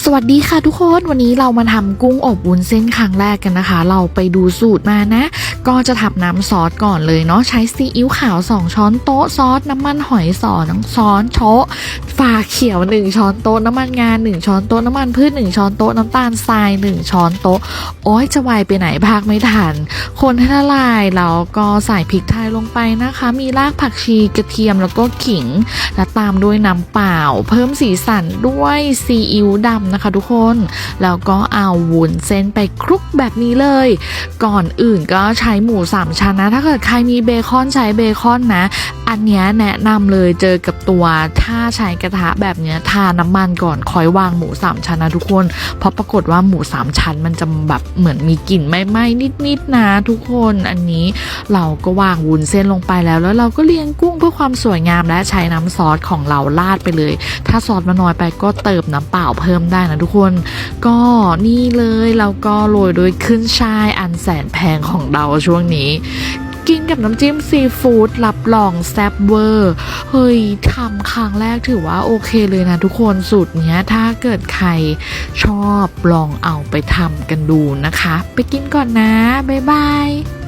สวัสดีค่ะทุกคนวันนี้เรามาทำกุ้งอบวุ้นเส้นครั้งแรกกันนะคะ เราไปดูสูตรมานะ ก็จะทำน้ำซอสก่อนเลยเนาะใช้ซีอิ๊วขาว 2 ช้อนโต๊ะซอสน้ำมันหอยสองช้อนโต๊ะฝาเขียว 1 ช้อนโต๊ะน้ำมันงาน 1 ช้อนโต๊ะน้ำมันพืช1ช้อนโต๊ะน้ำตาลทราย 1 ช้อนโต๊ะโอ้ยจะไวไปไหนพากไม่ทัน คนให้ละลายแล้วก็ใส่พริกไทยลงไปนะคะ มีรากผักชีกระเทียมแล้วก็ขิง และตามด้วยน้ำเปล่า เพิ่มสีสันด้วยซีอิ๊วดำนะคะทุกคน แล้วก็เอาวุ้นเส้นไปคลุกแบบนี้เลย ก่อนอื่นก็ใช้หมูสามชั้นนะ ถ้าเกิดใครมีเบคอนใช้เบคอนนะ อันเนี้ยแนะนำเลยเจอกับตัวถ้าใช้กระทะแบบเนี้ยทาน้ำมันก่อนคอยวางหมูสามชั้นนะทุกคน เพราะปรากฏว่าหมูสามชั้นมันจะแบบเหมือนมีกลิ่นไหม้ๆนิดๆนะทุกคนอันนี้เราก็วางวุ้นเส้นลงไปแล้ว แล้วเราก็เรียงกุ้งเพื่อความสวยงามและใช้น้ำซอสของเราราดไปเลย ถ้าซอสมันน้อยไปก็เติมน้ำเปล่าเพิ่มได้นะทุกคน ก็นี่เลยเราก็โรยด้วยขึ้นช่ายอันแสนแพงของเราช่วงนี้ กินกับน้ำจิ้มซีฟู้ดรับรองแซ่บเวอร์ เฮ้ยทำครั้งแรกถือว่าโอเคเลยนะทุกคนสูตรเนี้ย ถ้าเกิดใครชอบลองเอาไปทำกันดูนะคะ ไปกินก่อนนะ บ๊ายบาย